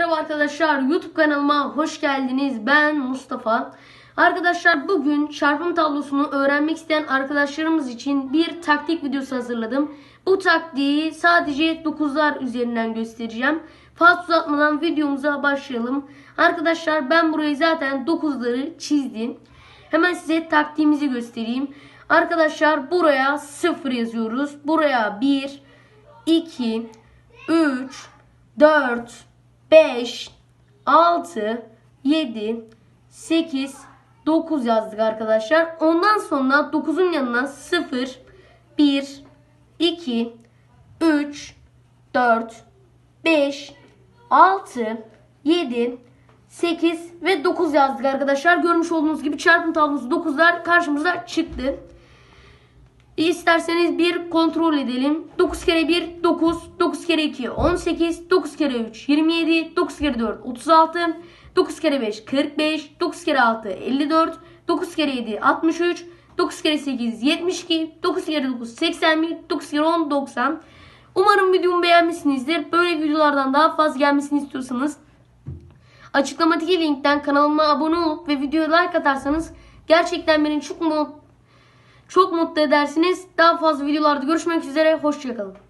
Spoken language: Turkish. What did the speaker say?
merhaba arkadaşlar. YouTube kanalıma hoş geldiniz. Ben Mustafa. Arkadaşlar bugün çarpım tablosunu öğrenmek isteyen arkadaşlarımız için bir taktik videosu hazırladım. Bu taktiği sadece 9'lar üzerinden göstereceğim. Fazla uzatmadan videomuza başlayalım. Arkadaşlar ben burayı zaten 9'ları çizdim. Hemen size taktiğimizi göstereyim. Arkadaşlar buraya 0 yazıyoruz. Buraya 1, 2, 3, 4, 5, 6, 7, 8, 9 yazdık arkadaşlar. Ondan sonra 9'un yanına 0, 1, 2, 3, 4, 5, 6, 7, 8 ve 9 yazdık arkadaşlar. Görmüş olduğunuz gibi çarpım tablosu 9'lar karşımıza çıktı. İsterseniz bir kontrol edelim. 9 kere 1 9, 9 kere 2 18, 9 kere 3 27, 9 kere 4 36, 9 kere 5 45, 9 kere 6 54, 9 kere 7 63, 9 kere 8 72, 9 kere 9 81, 9 kere 10 90. Umarım videomu beğenmişsinizdir. Böyle videolardan daha fazla gelmesini istiyorsanız açıklamadaki linkten kanalıma abone olup ve videoya like atarsanız gerçekten beni çok mutlu çok mutlu edersiniz. Daha fazla videolarda görüşmek üzere. Hoşçakalın.